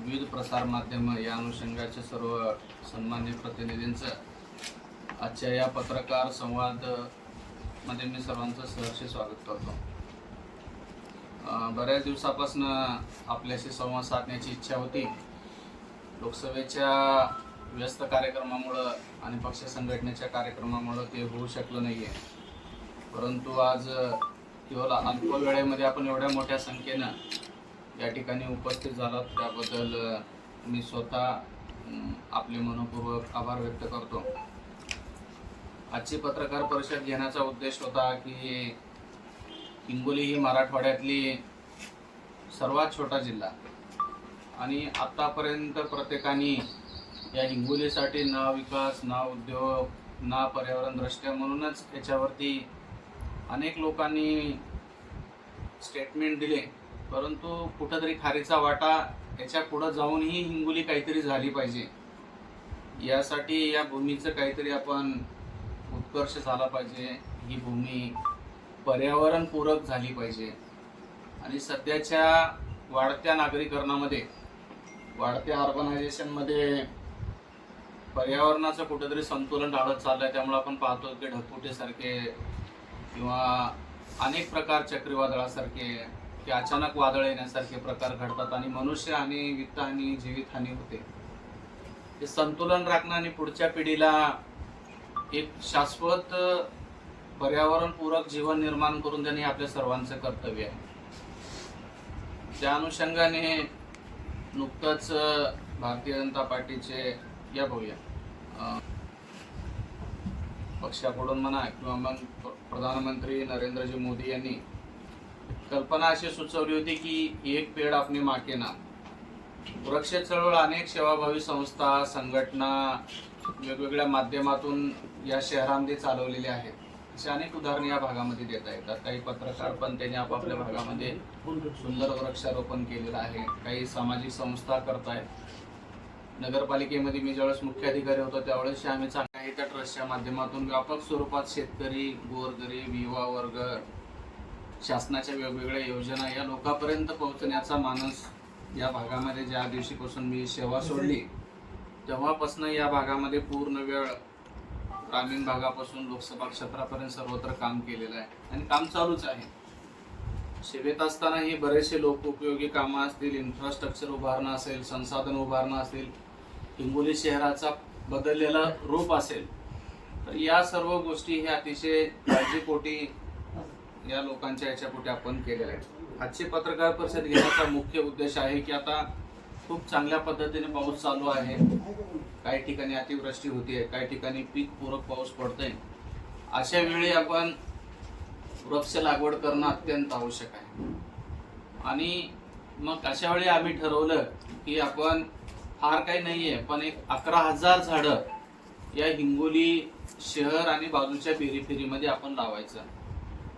विविध प्रसार माध्यम या अनुषंगाच्या सर्व सन्मान्य प्रतिनिधींचं आजच्या या पत्रकार संवादमध्ये मी सर्वांचं सहर्ष स्वागत करतो. बऱ्याच दिवसापासून आपल्याशी संवाद साधण्याची इच्छा होती. लोकसभेच्या व्यस्त कार्यक्रमामुळं आणि पक्ष संघटनेच्या कार्यक्रमामुळं ते होऊ शकलं नाहीये. परंतु आज केवळ अल्प वेळेमध्ये आपण एवढ्या मोठ्या संख्येनं या ठिकाणी उपस्थित झालात. त्याबद्दल मी स्वतः आपले मनपूर्वक आभार व्यक्त करतो. आजची पत्रकार परिषद घेण्याचा उद्देश होता की हिंगोली ही मराठवाड्यातली सर्वात छोटा जिल्हा. आणि आतापर्यंत प्रत्येकाने या हिंगोलीसाठी ना विकास ना उद्योग ना पर्यावरण दृष्ट्या म्हणूनच याच्यावरती अनेक लोकांनी स्टेटमेंट दिले. परंतु कुठंतरी खारीचा वाटा याच्या पुढं जाऊनही हिंगोली काहीतरी झाली पाहिजे. यासाठी या भूमीचं काहीतरी आपण उत्कर्ष झाला पाहिजे. ही भूमी पर्यावरणपूरक झाली पाहिजे. आणि सध्याच्या वाढत्या नागरीकरणामध्ये वाढत्या अर्बनायझेशनमध्ये पर्यावरणाचं कुठेतरी संतुलन ढाळत आहे त्यामुळे आपण पाहतो की ढगफुटीसारखे किंवा अनेक प्रकार चक्रीवादळासारखे की अचानक वादळ येण्यासारखे प्रकार घडतात आणि मनुष्य आणि वित्तहानी जीवितहानी होते. हे संतुलन राखणं आणि पुढच्या पिढीला एक शाश्वत पर्यावरणपूरक जीवन निर्माण करून देणे हे आपल्या सर्वांचं कर्तव्य आहे. त्या अनुषंगाने नुकतंच भारतीय जनता पार्टीचे या भाऊया पक्षाकडून म्हणा किंवा मग प्रधानमंत्री नरेंद्रजी मोदी यांनी कल्पना अशी सुचवली होती की एक पेड आपली माके ना. वृक्ष चळवळ अनेक सेवाभावी संस्था संघटना वेगवेगळ्या माध्यमातून या शहरामध्ये चालवलेले आहेत. अशी अनेक उदाहरणे या भागामध्ये देता येतात. काही पत्रकार पण त्यांनी आपापल्या भागामध्ये सुंदर वृक्षारोपण केलेलं आहे. काही सामाजिक संस्था करतायत. नगरपालिकेमध्ये मी ज्यावेळेस मुख्य अधिकारी होतो त्यावेळेस आम्ही चांगल्या त्या ट्रस्टच्या माध्यमातून व्यापक स्वरूपात शेतकरी गोरगरीब युवा वर्ग शासनाच्या वेगवेगळ्या योजना या लोकांपर्यंत पोहोचण्याचा मानस या भागामध्ये ज्या दिवशीपासून मी सेवा सोडली तेव्हापासून या भागामध्ये पूर्ण वेळ ग्रामीण भागापासून लोकसभा क्षेत्रापर्यंत सर्वत्र काम केलेलं आहे आणि काम चालूच आहे. सेवेत असतानाही बरेचसे लोक उपयोगी कामं असतील इन्फ्रास्ट्रक्चर उभारणं असेल संसाधन उभारणं असेल हिंगोली शहराचा बदललेला रूप असेल. तर या सर्व गोष्टी हे अतिशय काळजीपोटी या लोकांच्या याच्यापोटी आपण केलेल्या आहेत आजची पत्रकार परिषद घेण्याचा मुख्य उद्देश आहे की आता खूप चांगल्या पद्धतीने पाऊस चालू आहे. काही ठिकाणी अतिवृष्टी होतीये काही ठिकाणी पीक पूरक पाऊस पडतोय. अशा वेळी आपण वृक्ष लागवड करणं अत्यंत आवश्यक आहे. आणि मग अशा वेळी आम्ही ठरवलं की आपण फार काही नाहीये पण एक अकरा हजार झाडं या हिंगोली शहर आणि बाजूच्या पेरीफेरीमध्ये आपण लावायचं.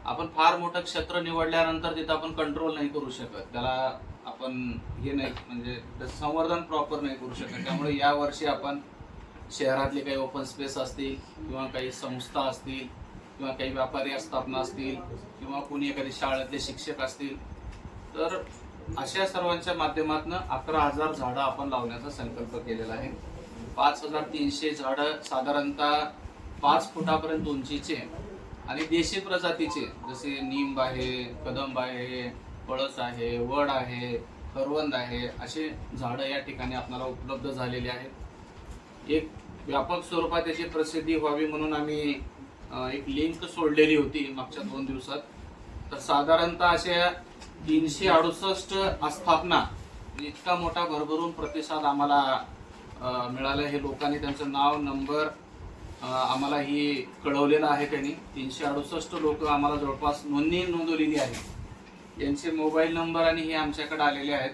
आपण फार मोठं क्षेत्र निवडल्यानंतर तिथं आपण कंट्रोल नाही करू शकत. त्याला आपण हे नाही म्हणजे संवर्धन प्रॉपर नाही करू शकत. त्यामुळे या वर्षी आपण शहरातले काही ओपन स्पेस असतील किंवा काही संस्था असतील किंवा काही व्यापारी स्थापना असतील किंवा कोणी एखादी शाळेतले शिक्षक असतील तर अशा सर्वांच्या माध्यमातून अकरा हजार झाडं आपण लावण्याचा संकल्प केलेला आहे. पाच हजार तीनशे झाडं साधारणतः पाच फुटापर्यंत उंचीचे आणि देशी प्रजातीचे जसे निंब आहे कदंब आहे पळस आहे वड आहे करवंद आहे असे झाडं या ठिकाणी आपल्याला उपलब्ध झालेले आहेत. एक व्यापक स्वरूपात त्याची प्रसिद्धी व्हावी म्हणून आम्ही एक लिंक सोडलेली होती मागच्या दोन दिवसात. तर साधारणतः अशा तीनशे अडुसष्ट आस्थापना म्हणजे इतका मोठा भरभरून प्रतिसाद आम्हाला मिळाला. हे लोकांनी त्यांचं नाव नंबर आम्हाला ही कळवलेलं आहे त्यांनी तीनशे अडुसष्ट लोक आम्हाला जवळपास नोंदणी नोंदवलेली आहे यांचे मोबाईल नंबर आणि हे आमच्याकडे आलेले आहेत.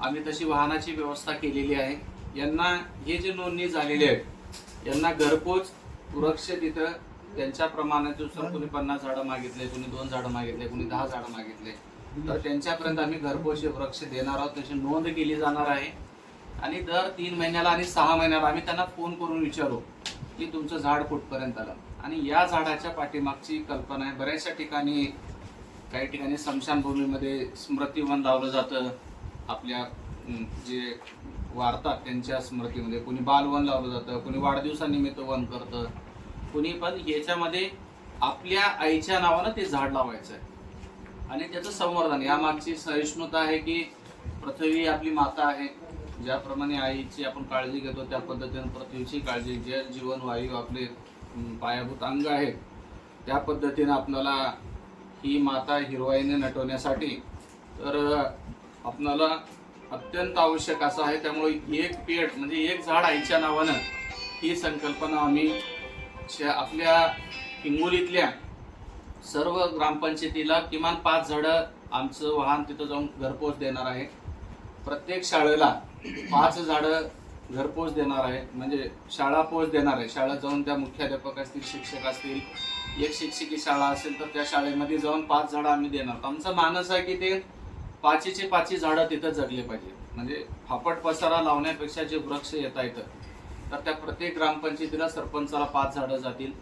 आम्ही तशी वाहनाची व्यवस्था केलेली आहे. यांना हे जे नोंदणी झालेली आहे यांना घरपोच सुरक्षित इथं त्यांच्या प्रमाणानुसार कोणी पन्नास झाडं मागितले कोणी दोन झाडं मागितले कोणी दहा झाडं मागितले तर त्यांच्यापर्यंत आम्ही घरपोच हे वृक्ष देणार आहोत. त्याची नोंद केली जाणार आहे. आणि दर तीन महिन्याला आणि सहा महिन्याला आम्ही त्यांना फोन करून विचारू. की तुमचं झाड कुठपर्यंत आलं. आणि या झाडाच्या पाठीमागची कल्पना आहे बऱ्याचशा ठिकाणी काही ठिकाणी स्मशानभूमीमध्ये स्मृतिवन लावलं जातं. आपल्या जे वारतात त्यांच्या स्मृतीमध्ये कुणी बालवन लावलं जातं कोणी वाढदिवसानिमित्त वन करतं. कुणी पण याच्यामध्ये आपल्या आईच्या नावानं ते झाड लावायचं आहे आणि त्याचं संवर्धन. यामागची सहिष्णुता आहे की पृथ्वी आपली माता आहे. ज्याप्रमाणे आईची आपण काळजी घेतो त्या पद्धतीने पृथ्वीची काळजी जल जीवन वायू आपले पायाभूत अंग आहेत. त्या पद्धतीने आपल्याला ही माता हिरवाईने नटवण्यासाठी तर आपणाला अत्यंत आवश्यक असं आहे. त्यामुळे एक पेड म्हणजे एक झाड आईच्या नावानं ही संकल्पना आम्ही आपल्या हिंगोलीतल्या सर्व ग्रामपंचायतीला किमान पाच झाडं आमचं वाहन तिथं जाऊन घरपोच देणार आहे. प्रत्येक शाळेला पाच झाडं घरपोच देणार आहे. म्हणजे शाळा पोच देणार आहे. शाळा जाऊन त्या मुख्याध्यापक असतील शिक्षक असतील एक शिक्षकी शाळा असेल तर त्या शाळेमध्ये जाऊन पाच झाडं आम्ही देणार. आमचं आमचा मानस आहे की ते पाचीचे पाची झाडं तिथं जगले पाहिजे. म्हणजे फापट पसारा लावण्यापेक्षा जे वृक्ष येता येतं तर त्या प्रत्येक ग्रामपंचायतीला सरपंचाला पाच झाडं जातील.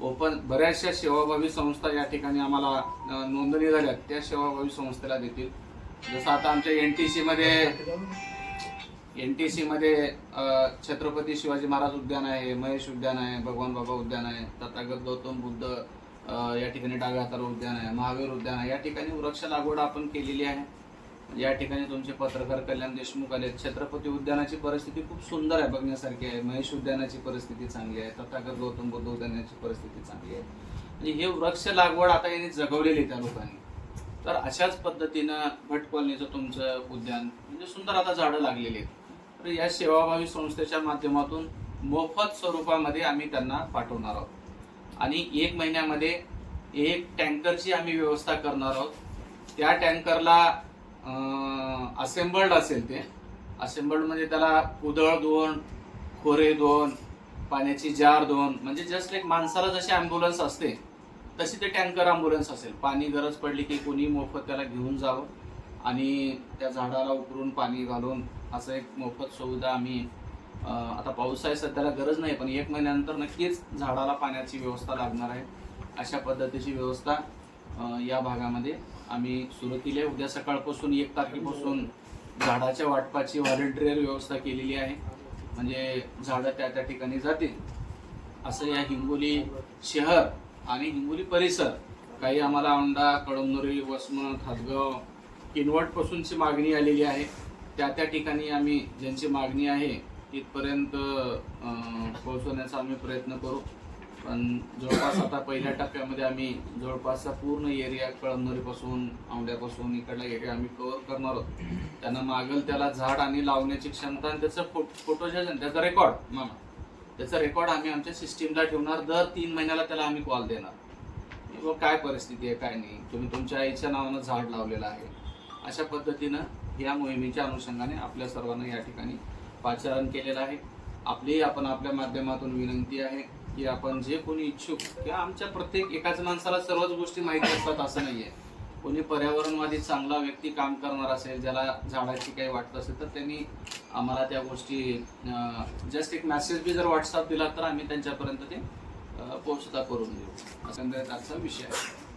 ओपन बऱ्याचशा सेवाभावी संस्था या ठिकाणी आम्हाला नोंदणी झाल्यात त्या सेवाभावी संस्थेला देतील. जसं आता आमच्या एन टी सी मध्ये एन टी सी मध्ये छत्रपती शिवाजी महाराज उद्यान आहे महेश उद्यान आहे भगवान बाबा उद्यान आहे तथागत गौतम बुद्ध या ठिकाणी डाव्या उद्यान आहे महावीर उद्यान आहे. या ठिकाणी वृक्ष लागवड आपण केलेली आहे. या ठिकाणी तुमचे पत्रकार कल्याण देशमुख आले छत्रपती उद्यानाची परिस्थिती खूप सुंदर आहे बघण्यासारखी आहे. महेश उद्यानाची परिस्थिती चांगली आहे. तथागत गौतम बुद्ध उद्यानाची परिस्थिती चांगली आहे. म्हणजे हे वृक्ष लागवड आता यांनी जगवलेली त्या लोकांनी. तर अशाच पद्धतीनं भट कॉलनीचं तुमचं उद्यान म्हणजे सुंदर आता झाडं लागलेली आहेत. तर या सेवाभावी संस्थेच्या माध्यमातून मोफत स्वरूपामध्ये आम्ही त्यांना पाठवणार आहोत. आणि एक महिन्यामध्ये एक टँकरची आम्ही व्यवस्था करणार आहोत. त्या टँकरला असेंबल्ड असेल ते असेंबल्ड म्हणजे त्याला उदळ दोन खोरे दोन पाण्याची जार दोन म्हणजे जस्ट एक माणसाला जशी ॲम्ब्युलन्स असते तशी ते टँकर ॲम्ब्युलन्स असेल. पाणी गरज पडली की कोणी मोफत त्याला घेऊन जावं आणि त्या झाडाला उकरून पाणी घालून असं एक मोफत सुविधा आम्ही आता पाऊस आहे सध्याला गरज नाही पण एक महिन्यानंतर नक्कीच झाडाला पाण्याची व्यवस्था लागणार आहे. अशा पद्धतीची व्यवस्था या भागामध्ये आम्ही सुरू केली आहे. उद्या सकाळपासून एक तारखेपासून झाडाच्या वाटपाची व्हॉलेंटिअर व्यवस्था केलेली आहे. म्हणजे झाडं त्या त्या ठिकाणी जातील. असं या हिंगोली शहर आणि हिंगोली परिसर काही आम्हाला औंढा कळमनुरी वसमत हातगाव किनवटपासूनची मागणी आलेली आहे. त्या त्या ठिकाणी आम्ही ज्यांची मागणी आहे तिथपर्यंत पोहोचवण्याचा आम्ही प्रयत्न करू. पण जवळपास आता पहिल्या टप्प्यामध्ये आम्ही जवळपासचा पूर्ण एरिया कळमनुरीपासून औंढ्यापासून इकडला एरिया आम्ही कव्हर करणार आहोत. त्यांना मागल त्याला झाड आणि लावण्याची क्षमता आणि त्याचं फो फोटोच्या त्याचा रेकॉर्ड मामा. त्याचा रेकॉर्ड आम्ही आमच्या सिस्टीमला ठेवणार. दर तीन महिन्याला त्याला आम्ही कॉल देणार. किंवा काय परिस्थिती आहे काय नाही. तुम्ही तुमच्या आईच्या नावानं झाड लावलेलं आहे. अशा पद्धतीनं या मोहिमेच्या अनुषंगाने आपल्या सर्वांना या ठिकाणी पाचारण केलेलं आहे. आपली आपण आपल्या माध्यमातून विनंती आहे की आपण जे कोणी इच्छुक किंवा आमच्या प्रत्येक एकाच माणसाला सर्वच गोष्टी माहिती असतात असं नाही आहे कोणी पर्यावरणवादी चांगला व्यक्ती काम करणार असेल ज्याला झाडाची काही वाटत असेल तर त्यांनी आम्हाला त्या गोष्टी जस्ट एक मेसेज बी जर व्हॉट्सअप दिला तर आम्ही त्यांच्यापर्यंत ते पोचता पोहोचता करून देऊ. असं आजचा विषय आहे.